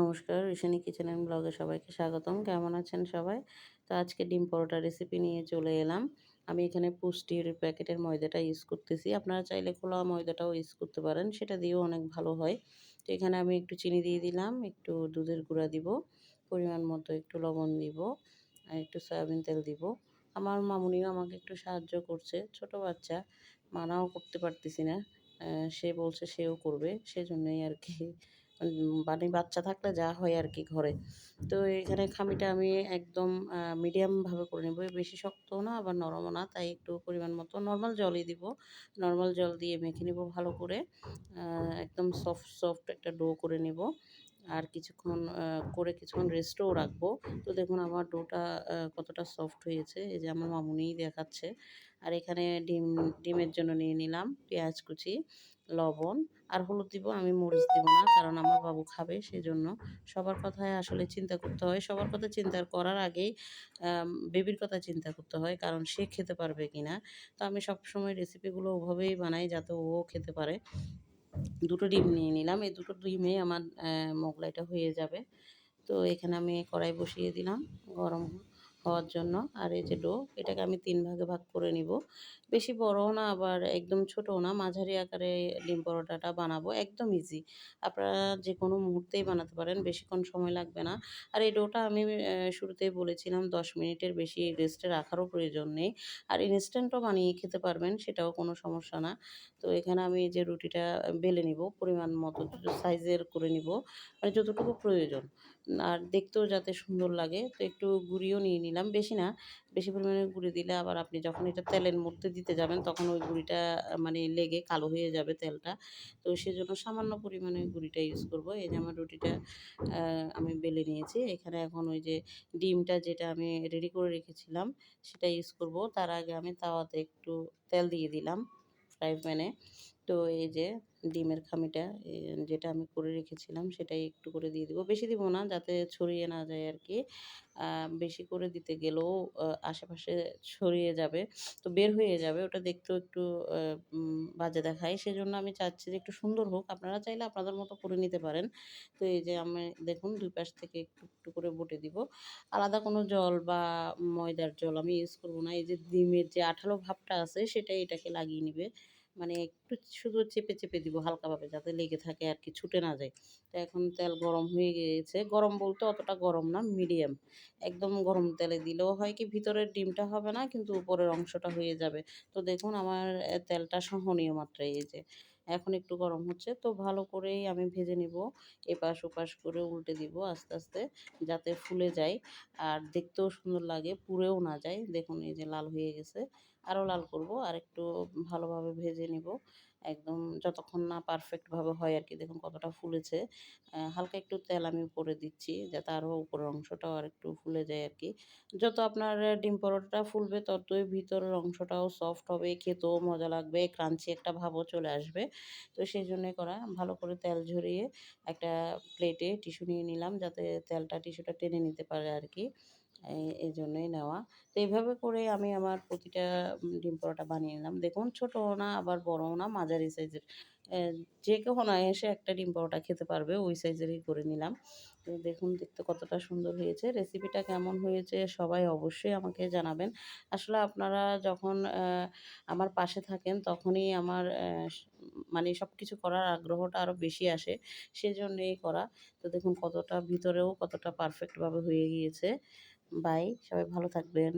নমস্কার ঋষানি kitchen and ব্লগে সবাইকে স্বাগতম। কেমন আছেন সবাই? তো আজকে ডিম পরোটা রেসিপি নিয়ে চলে এলাম। আমি এখানে পুষ্টির প্যাকেটের ময়দাটা ইউজ করতেছি। আপনারা চাইলে খোলা ময়দাটাও ইউজ করতে পারেন, সেটা দিয়েও অনেক ভালো হয়। তো এখানে আমি একটু চিনি দিয়ে দিলাম, একটু দুধের গুঁড়া দিব, পরিমাণ মতো একটু লবণ দিব, আর একটু সয়াবিন তেল দিব। আমার মামুনিও আমাকে একটু সাহায্য করছে, ছোট বাচ্চা, মানাও করতে পারতেছি না সে বলছে সেও করবে, সেজন্যই আর কি মানে বাচ্চা থাকলে যা হয় আর কি ঘরে। তো এখানে খামিটা আমি একদম মিডিয়ামভাবে করে নেব। বেশি শক্তও না, আবার নরমও না, তাই একটু পরিমাণ মতো নর্মাল জলই দিব। নর্মাল জল দিয়ে মেখে নেব ভালো করে। একদম সফট সফট একটা ডো করে নেব। আর কিছুক্ষণ করে কিছুক্ষণ রেস্টও রাখব। তো দেখুন আমার ডোটা কতটা সফট হয়েছে। এই যে আমার মামুনিই দেখাচ্ছে। আর এখানে ডিম, ডিমের জন্য নিয়ে নিলাম পেঁয়াজ কুচি। লবণ আর হলুদ দিব, আমি মরিচ দিব না, কারণ আমার বাবু খাবে, সেজন্য সবার কথায় আসলে চিন্তা করতে হয়। সবার কথা চিন্তা করার আগেই বেবির কথা চিন্তা করতে হয়, কারণ সে খেতে পারবে কি না তো আমি সবসময় রেসিপিগুলো ওভাবেই বানাই, যাতে ও খেতে পারে। দুটো ডিম নিয়ে নিলাম, এই দুটো ডিমে আমার মোগলাইটা হয়ে যাবে। তো এখানে আমি কড়াই বসিয়ে দিলাম, গরম হওয়ার জন্য। আর এই যে ডো এটাকে আমি তিন ভাগে ভাগ করে নিব। বেশি বড়ও না আবার একদম ছোটও না। মাঝারি আকারে ডিম পরোটাটা বানাবো একদম ইজি আপনারা যে কোনো মুহূর্তেই বানাতে পারেন বেশিক্ষণ সময় লাগবে না। আর এই ডোটা আমি শুরুতেই বলেছিলাম দশ মিনিটের বেশি রেস্টে রাখারও প্রয়োজন নেই। আর ইনস্ট্যান্টও বানিয়ে খেতে পারবেন সেটাও কোনো সমস্যা না। তো এখানে আমি যে রুটিটা বেলে নিব পরিমাণ মতো সাইজের করে নিব। মানে যতটুকু প্রয়োজন। আর দেখতেও যাতে সুন্দর লাগে। তো একটু গুঁড়িও নিয়ে নিলাম। বেশি না, বেশি পরিমাণে গুঁড়ি দিলে আবার আপনি যখন এটা তেলের মধ্যে দিতে যাবেন তখন ওই গুঁড়িটা মানে লেগে কালো হয়ে যাবে তেলটা। তো সেজন্য সামান্য পরিমাণে গুঁড়িটা ইউজ করব। এই যে আমার রুটিটা আমি বেলে নিয়েছি। এখানে এখন ওই যে ডিমটা যেটা আমি রেডি করে রেখেছিলাম, সেটা ইউজ করব। তার আগে আমি তাওয়াতে একটু তেল দিয়ে দিলাম ফ্রাই প্যানে তো এই যে ডিমের খামিটা যেটা আমি করে রেখেছিলাম সেটাই একটু করে দিয়ে দিব। বেশি দিব না, যাতে ছড়িয়ে না যায় আর কি। বেশি করে দিতে গেলেও আশেপাশে ছড়িয়ে যাবে, তো বের হয়ে যাবে। ওটা দেখতেও একটু বাজে দেখায়। সেজন্য আমি চাচ্ছি যে একটু সুন্দর হোক। আপনারা চাইলে আপনাদের মতো করে নিতে পারেন। তো এই যে আমি দেখুন, দুই পাশ থেকে একটু একটু করে বটে দিব। আলাদা কোনো জল বা ময়দার জল আমি ইউজ করব না। এই যে ডিমের যে আঠালো ভাবটা আছে, সেটাই এটাকে লাগিয়ে নিবে। মানে একটু শুধু চেপে চেপে দিব হালকাভাবে যাতে লেগে থাকে আর কি, ছুটে না যায়। তো এখন তেল গরম হয়ে গিয়েছে। গরম বলতে অতটা গরম না, মিডিয়াম। একদম গরম তেলে দিলেও হয় কি, ভিতরের ডিমটা হবে না, কিন্তু উপরের অংশটা হয়ে যাবে। তো দেখুন আমার তেলটা সহনীয় মাত্রায় এই যে এখন একটু গরম হচ্ছে। তো ভালো করেই আমি ভেজে নিব। এপাশ ওপাশ করে উল্টে দিব আস্তে আস্তে যাতে ফুলে যায়। আর দেখতেও সুন্দর লাগে, পুড়েও না যায়। দেখুন এই যে লাল হয়ে গেছে। আরও লাল করব। আর একটু ভালোভাবে ভেজে নিব। একদম যতক্ষণ না পারফেক্টভাবে হয় আর কি দেখুন কতটা ফুলেছে। হালকা একটু তেল আমি উপরে দিচ্ছি, যাতে আরও উপরের অংশটাও আর একটু ফুলে যায় আর কি যত আপনার ডিম পরোটাটা ফুলবে, ততই ভিতরের অংশটাও সফট হবে, খেতেও মজা লাগবে, ক্রাঞ্চি একটা ভাবও চলে আসবে। তো সেই জন্যে করা, ভালো করে তেল ঝরিয়ে একটা প্লেটে টিস্যু নিয়ে নিলাম, যাতে তেলটা টিস্যুটা টেনে নিতে পারে আর কি এই জন্যই নেওয়া। তো এইভাবে করে আমি আমার প্রতিটা ডিম পরোটা বানিয়ে নিলাম। দেখুন ছোটও না, আবার বড়ও না, মাঝারি সাইজের যে কেউ না এসে একটা ডিম পরোটা খেতে পারবে, ওই সাইজেরই করে নিলাম। তো দেখুন দেখতে কতটা সুন্দর হয়েছে। রেসিপিটা কেমন হয়েছে, সবাই অবশ্যই আমাকে জানাবেন। আসলে আপনারা যখন আমার পাশে থাকেন, তখনই আমার মানে সব কিছু করার আগ্রহটা আরও বেশি আসে, সেজন্যই করা। তো দেখুন কতটা ভিতরেও কতটা পারফেক্টভাবে হয়ে গিয়েছে। বাই সবাই ভালো থাকবেন।